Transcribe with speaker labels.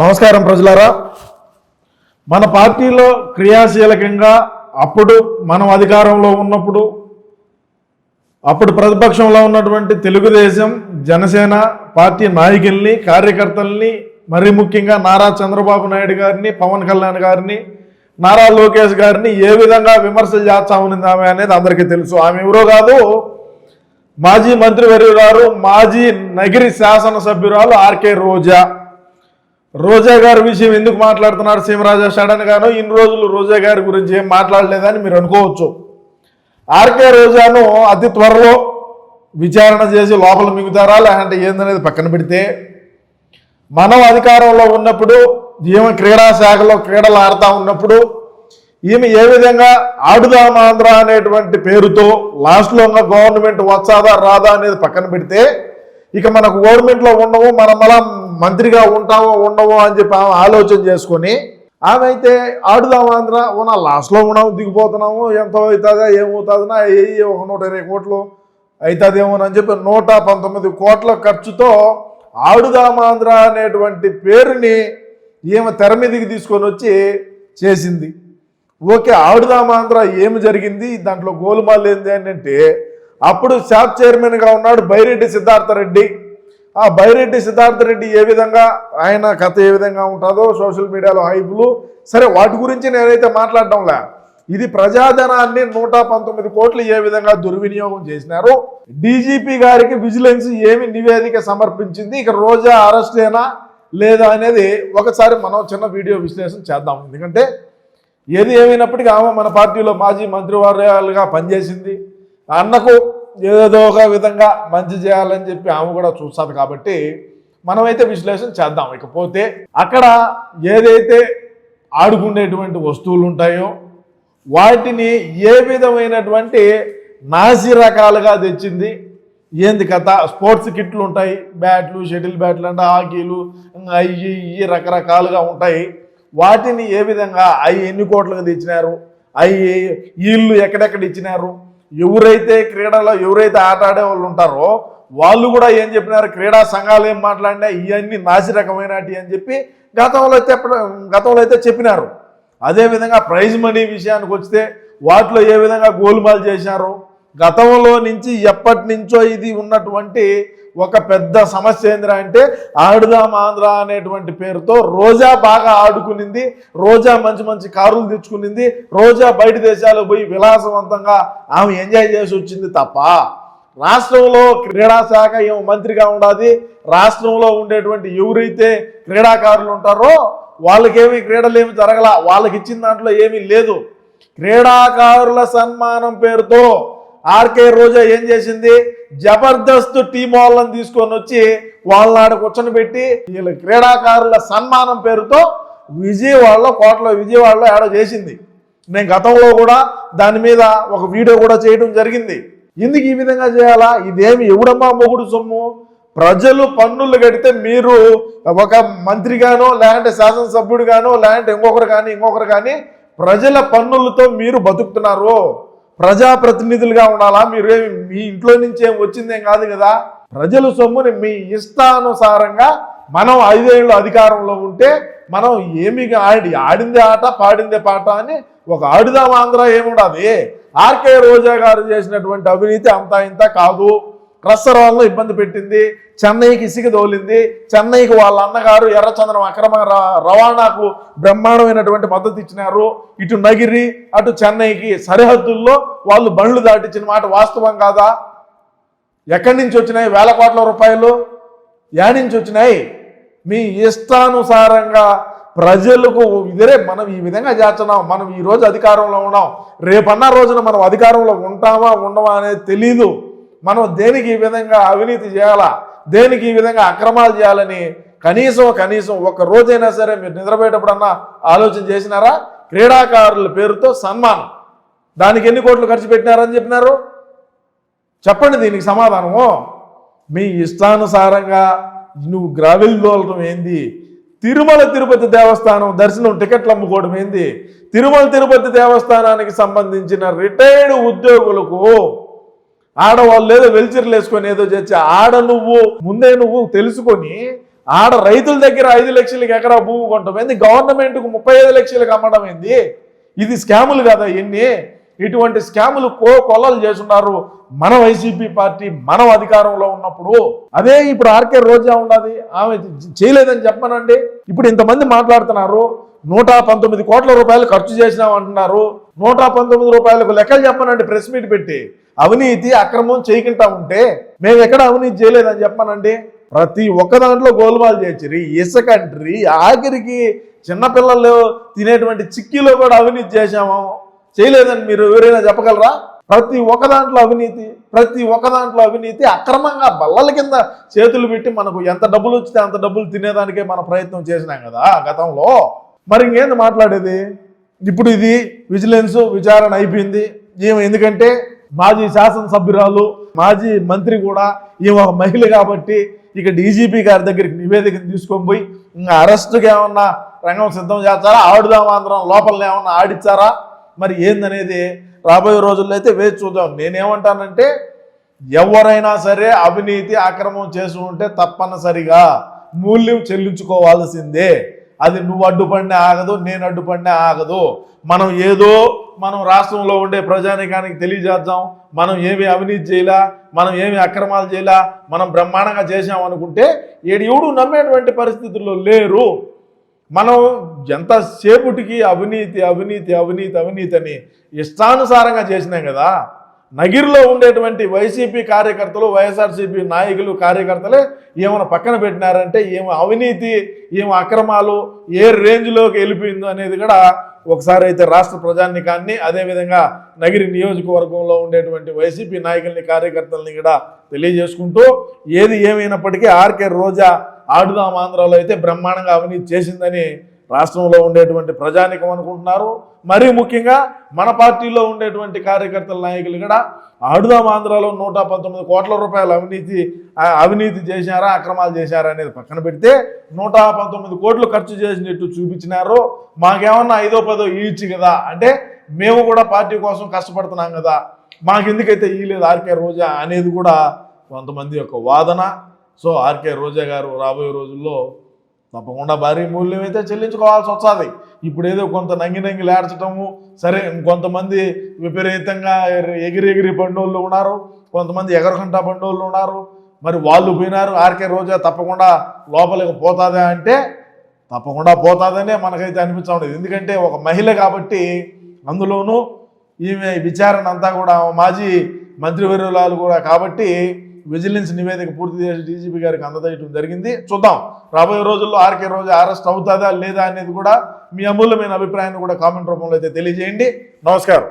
Speaker 1: నమస్కారం ప్రజలారా. మన పార్టీలో క్రియాశీలకంగా అప్పుడు మనం అధికారంలో ఉన్నప్పుడు అప్పుడు ప్రతిపక్షంలో ఉన్నటువంటి తెలుగుదేశం జనసేన పార్టీ నాయకుల్ని కార్యకర్తల్ని మరీ ముఖ్యంగా నారా చంద్రబాబు నాయుడు గారిని పవన్ కళ్యాణ్ గారిని నారా లోకేష్ గారిని ఏ విధంగా విమర్శలు చేస్తా ఉన్నది ఆమె అనేది అందరికీ తెలుసు. ఆమె ఎవరో కాదు మాజీ మంత్రివర్యురాలు మాజీ నగిరి శాసనసభ్యురాలు ఆర్కే రోజా. రోజా గారి విషయం ఎందుకు మాట్లాడుతున్నారు సీమరాజా సడన్ గాను ఇన్ని రోజులు రోజా గారి గురించి ఏం మాట్లాడలేదని మీరు అనుకోవచ్చు. ఆర్కే రోజాను అతి త్వరలో విచారణ చేసి లోపల మిగుతారా? లేదంటే ఏందనేది పక్కన పెడితే? మనం అధికారంలో ఉన్నప్పుడు ఈమె క్రీడా శాఖలో క్రీడలు ఆడుతూ ఉన్నప్పుడు ఈమె ఏ విధంగా ఆడుదాం ఆంధ్ర అనేటువంటి పేరుతో లాస్ట్లో ఉన్న గవర్నమెంట్ వచ్చాదా రాదా అనేది పక్కన పెడితే ఇక మనకు గవర్నమెంట్లో ఉండవు మనం అలా మంత్రిగా ఉంటామో ఉండవో అని చెప్పి ఆమె ఆలోచన చేసుకొని ఆమె అయితే ఆడుదాం ఆంధ్ర ఉన్న లాస్ట్లో ఉన్నాము దిగిపోతున్నాము ఎంత అవుతుందా ఏమవుతుందా ఏ ఒక నూట ఇరవై కోట్లు అవుతుందేమోనని చెప్పి నూట పంతొమ్మిది కోట్ల ఖర్చుతో ఆడుదామాంధ్ర అనేటువంటి పేరుని ఈమె తెర మీదకి తీసుకొని వచ్చి చేసింది. ఓకే ఆడుదామాంధ్ర ఏమి జరిగింది దాంట్లో గోలుమాలు ఏంది అని అంటే అప్పుడు షాప్ చైర్మన్గా ఉన్నాడు బైరెడ్డి సిద్ధార్థ రెడ్డి ఆ బైరెడ్డి సిద్ధార్థ రెడ్డి ఏ విధంగా ఆయన కథ ఏ విధంగా ఉంటుందో సోషల్ మీడియాలో హైపులు సరే వాటి గురించి నేనైతే మాట్లాడడంలా. ఇది ప్రజాధనాన్ని నూట పంతొమ్మిది కోట్లు ఏ విధంగా దుర్వినియోగం చేసినారు డీజీపీ గారికి విజిలెన్స్ ఏమి నివేదిక సమర్పించింది ఇక రోజా అరెస్టేనా లేదా అనేది ఒకసారి మనం చిన్న వీడియో విశ్లేషణ చేద్దాం. ఎందుకంటే ఏది ఏమైనప్పటికీ ఆమె మన పార్టీలో మాజీ మంత్రివర్యాలుగా పనిచేసింది. అన్నకు ఏదో ఒక విధంగా మంచి చేయాలని చెప్పి ఆమె కూడా చూస్తుంది కాబట్టి మనమైతే విశ్లేషణ చేద్దాం. ఇకపోతే అక్కడ ఏదైతే ఆడుకునేటువంటి వస్తువులు ఉంటాయో వాటిని ఏ విధమైనటువంటి నాసి రకాలుగా తెచ్చింది ఏంది కథ? స్పోర్ట్స్ కిట్లు ఉంటాయి బ్యాట్లు షటిల్ బ్యాట్లు అంటే హాకీలు ఇంకా అయ్యి ఇవి రకరకాలుగా ఉంటాయి. వాటిని ఏ విధంగా అవి ఎన్ని కోట్లకు తెచ్చినారు అవి వీళ్ళు ఎక్కడెక్కడ ఇచ్చినారు ఎవరైతే క్రీడలో ఎవరైతే ఆట ఆడే వాళ్ళు ఉంటారో వాళ్ళు కూడా ఏం చెప్పినారు? క్రీడా సంఘాలు ఏం మాట్లాడినా ఇవన్నీ నాసి రకమైనటి అని చెప్పి గతంలో చెప్పడం గతంలో అయితే చెప్పినారు. అదేవిధంగా ప్రైజ్ మనీ విషయానికి వస్తే వాటిలో ఏ విధంగా గోల్మాల్ చేశారు? గతంలో నుంచి ఎప్పటి నుంచో ఇది ఉన్నటువంటి ఒక పెద్ద సమస్య ఏందిరా అంటే ఆడుదాం ఆంధ్ర అనేటువంటి పేరుతో రోజా బాగా ఆడుకునింది రోజా మంచి మంచి కారులు తెచ్చుకునింది రోజా బయట దేశాలకు పోయి విలాసవంతంగా ఆమె ఎంజాయ్ చేసి వచ్చింది తప్ప రాష్ట్రంలో క్రీడా శాఖ ఏమో మంత్రిగా ఉండాది రాష్ట్రంలో ఉండేటువంటి ఎవరైతే క్రీడాకారులు ఉంటారో వాళ్ళకేమి క్రీడలు ఏమి జరగల వాళ్ళకి ఇచ్చిన దాంట్లో ఏమీ లేదు. క్రీడాకారుల సన్మానం పేరుతో ఆర్కే రోజా ఏం చేసింది? జబర్దస్త్ టీం వాళ్ళని తీసుకొని వచ్చి వాళ్ళని ఆడ కూర్చొని పెట్టి వీళ్ళ క్రీడాకారుల సన్మానం పేరుతో విజయవాడలో కోటలో విజయవాడలో ఏడో చేసింది. నేను గతంలో కూడా దాని మీద ఒక వీడియో కూడా చేయడం జరిగింది. ఎందుకు ఈ విధంగా చేయాలా? ఇదేమి ఎవడమ్మా మొగుడు సొమ్ము? ప్రజలు పన్నులు కడితే మీరు ఒక మంత్రిగానో లేదంటే శాసనసభ్యుడిగానో లేదంటే ఇంకొకరు కానీ ఇంకొకరు కానీ ప్రజల పన్నులతో మీరు బతుకుతున్నారు. ప్రజాప్రతినిధులుగా ఉండాలా? మీరు మీ ఇంట్లో నుంచి ఏం వచ్చిందేం కాదు కదా. ప్రజల సొమ్ముని మీ ఇష్టానుసారంగా మనం ఐదేళ్ళు అధికారంలో ఉంటే మనం ఏమి ఆడి ఆడిందే ఆట పాడిందే పాట అని ఒక ఆడుదాం ఆంధ్ర ఏముండదు. ఆర్కే రోజా గారు చేసినటువంటి అవినీతి అంతా ఇంత కాదు. రస్తరాల్లో ఇబ్బంది పెట్టింది చెన్నైకి ఇసుక తోలింది చెన్నైకి వాళ్ళ అన్నగారు ఎర్రచందనం అక్రమ రవాణాకు బ్రహ్మాండమైనటువంటి మద్దతు ఇచ్చినారు. ఇటు నగిరి అటు చెన్నైకి సరిహద్దుల్లో వాళ్ళు బండ్లు దాటించిన మాట వాస్తవం కాదా? ఎక్కడి నుంచి వచ్చినాయి? వేల కోట్ల రూపాయలు? యా నుంచి వచ్చినాయి? మీ ఇష్టానుసారంగా ప్రజలకు ఇదరే మనం ఈ విధంగా చేస్తున్నాం మనం ఈరోజు అధికారంలో ఉన్నాం. రేపన్న రోజున మనం అధికారంలో ఉంటామా ఉండమా అనేది తెలీదు. మనం దేనికి ఈ విధంగా అవినీతి చేయాలా? దేనికి ఈ విధంగా అక్రమాలు చేయాలని? కనీసం కనీసం ఒక రోజైనా సరే మీరు నిద్రపోయేటప్పుడన్నా ఆలోచన చేసినారా? క్రీడాకారుల పేరుతో సన్మానం. దానికి ఎన్ని కోట్లు ఖర్చు పెట్టినారని చెప్పినారు? చెప్పండి దీనికి సమాధానము. మీ ఇష్టానుసారంగా నువ్వు గ్రావెల్ దోలటం ఏంది? తిరుమల తిరుపతి దేవస్థానం దర్శనం టికెట్లు అమ్ముకోవడం ఏంది? తిరుమల తిరుపతి దేవస్థానానికి సంబంధించిన రిటైర్డ్ ఉద్యోగులకు ఆడవాళ్ళు ఏదో వెల్చర్లు వేసుకొని ఏదో చేసి ఆడ నువ్వు ముందే నువ్వు తెలుసుకొని ఆడ రైతుల దగ్గర ఐదు లక్షలకి ఎకరా భూమి కొంటాం. ఏంది? గవర్నమెంట్కు ముప్పై ఐదు లక్షలకు అమ్మడం ఏంది? ఇది స్కాములు కదా ఎన్ని ఇటువంటి స్కాములు కో కొల్లలు చేస్తున్నారు మన వైసీపీ పార్టీ మనం అధికారంలో ఉన్నప్పుడు. అదే ఇప్పుడు ఆర్కే రోజా ఉన్నది. ఆమె చేయలేదని చెప్పనండి. ఇప్పుడు ఇంతమంది మాట్లాడుతున్నారు. నూట పంతొమ్మిది కోట్ల రూపాయలు ఖర్చు చేసినాం అంటున్నారు నూట పంతొమ్మిది రూపాయలకు లెక్కలు చెప్పనండి ప్రెస్ మీట్ పెట్టి. అవినీతి అక్రమం చేయకుండా ఉంటే మేము ఎక్కడ అవినీతి చేయలేదని చెప్పానండి? ప్రతి ఒక్క దాంట్లో గోల్మాల్ చేసిరి ఇసుకంట్రీ ఆఖరికి చిన్నపిల్లలు తినేటువంటి చిక్కీలో కూడా అవినీతి చేశాము. చేయలేదని మీరు ఎవరైనా చెప్పగలరా? ప్రతి ఒక్క దాంట్లో అవినీతి ప్రతి ఒక్క దాంట్లో అవినీతి అక్రమంగా బల్లల కింద చేతులు పెట్టి మనకు ఎంత డబ్బులు వచ్చితే అంత డబ్బులు తినేదానికే మన ప్రయత్నం చేసినాం కదా గతంలో. మరి ఇంకేంది మాట్లాడేది? ఇప్పుడు ఇది విజిలెన్స్ విచారణ అయిపోయింది. ఈమె ఎందుకంటే మాజీ శాసనసభ్యురాలు మాజీ మంత్రి కూడా ఈమె ఒక మహిళ కాబట్టి ఇక డీజీపీ గారి దగ్గరికి నివేదికను తీసుకొని పోయి ఇంకా అరెస్ట్కి ఏమన్నా రంగం సిద్ధం చేస్తారా? ఆడుదాం ఆంధ్రం లోపల ఏమన్నా ఆడిచ్చారా? మరి ఏందనేది రాబోయే రోజుల్లో అయితే వేచి చూద్దాం. నేనేమంటానంటే ఎవరైనా సరే అవినీతి అక్రమం చేసి ఉంటే తప్పనిసరిగా మూల్యం చెల్లించుకోవాల్సిందే. అది నువ్వు అడ్డుపడినా ఆగదు నేను అడ్డుపడినా ఆగదు. మనం ఏదో మనం రాష్ట్రంలో ఉండే ప్రజానికానికి తెలియజేద్దాం. మనం ఏమి అవినీతి చేయలా మనం ఏమి అక్రమాలు చేయలా మనం బ్రహ్మాండంగా చేసాం అనుకుంటే ఏడు ఎవడు నమ్మేటువంటి పరిస్థితుల్లో లేరు. మనం ఎంతసేపుటికి అవినీతి అవినీతి అవినీతి అవినీతి అని ఇష్టానుసారంగా చేసినాం కదా. నగిరిలో ఉండేటువంటి వైసీపీ కార్యకర్తలు వైఎస్ఆర్సీపీ నాయకులు కార్యకర్తలే ఏమైనా పక్కన పెట్టినారంటే ఏమో అవినీతి ఏమి అక్రమాలు ఏ రేంజ్లోకి వెళ్ళిపోయిందో అనేది కూడా ఒకసారి అయితే రాష్ట్ర ప్రజానికాన్ని అదేవిధంగా నగిరి నియోజకవర్గంలో ఉండేటువంటి వైసీపీ నాయకుల్ని కార్యకర్తల్ని కూడా తెలియజేసుకుంటూ ఏది ఏమైనప్పటికీ ఆర్కే రోజా ఆడుదాం ఆంధ్రాలో అయితే బ్రహ్మాండంగా అవినీతి చేసిందని రాష్ట్రంలో ఉండేటువంటి ప్రజానికం అనుకుంటున్నారు. మరీ ముఖ్యంగా మన పార్టీలో ఉండేటువంటి కార్యకర్తల నాయకులు కూడా ఆడుదాం ఆంధ్రాలో నూట పంతొమ్మిది కోట్ల రూపాయల అవినీతి అవినీతి చేశారా అక్రమాలు చేశారా అనేది పక్కన పెడితే నూట పంతొమ్మిది కోట్లు ఖర్చు చేసినట్టు చూపించినారు. మాకేమన్నా ఐదో పదో ఇచ్చి కదా? అంటే మేము కూడా పార్టీ కోసం కష్టపడుతున్నాం కదా? మాకెందుకైతే ఇయ్యలేదు ఆర్కే రోజా అనేది కూడా కొంతమంది యొక్క వాదన. సో ఆర్కే రోజా గారు రాబోయే రోజుల్లో తప్పకుండా భారీ మూల్యం అయితే చెల్లించుకోవాల్సి వస్తుంది. ఇప్పుడు ఏదో కొంత నంగి నంగి లేడ్చటము సరే ఇంకొంతమంది విపరీతంగా ఎగిరి- ఎగిరి ఎగిరి ఉన్నారు కొంతమంది ఎగరకంట పండోళ్ళు ఉన్నారు. మరి వాళ్ళు పోయినారు ఆర్కే రోజా తప్పకుండా లోపలికి పోతాదా అంటే తప్పకుండా పోతాదనే మనకైతే అనిపించడం ఎందుకంటే ఒక మహిళ కాబట్టి అందులోనూ ఈమె విచారణ అంతా కూడా మాజీ మంత్రివర్యులాలు కూడా కాబట్టి విజిలెన్స్ నివేదిక పూర్తి చేసి డీజీపీ గారికి అందజేయడం జరిగింది. చూద్దాం. రాబోయే రోజుల్లో ఆర్కే రోజు అరెస్ట్ అవుతుందా లేదా అనేది కూడా మీ అమూల్యమైన అభిప్రాయాన్ని కూడా కామెంట్ రూపంలో అయితే తెలియజేయండి. నమస్కారం.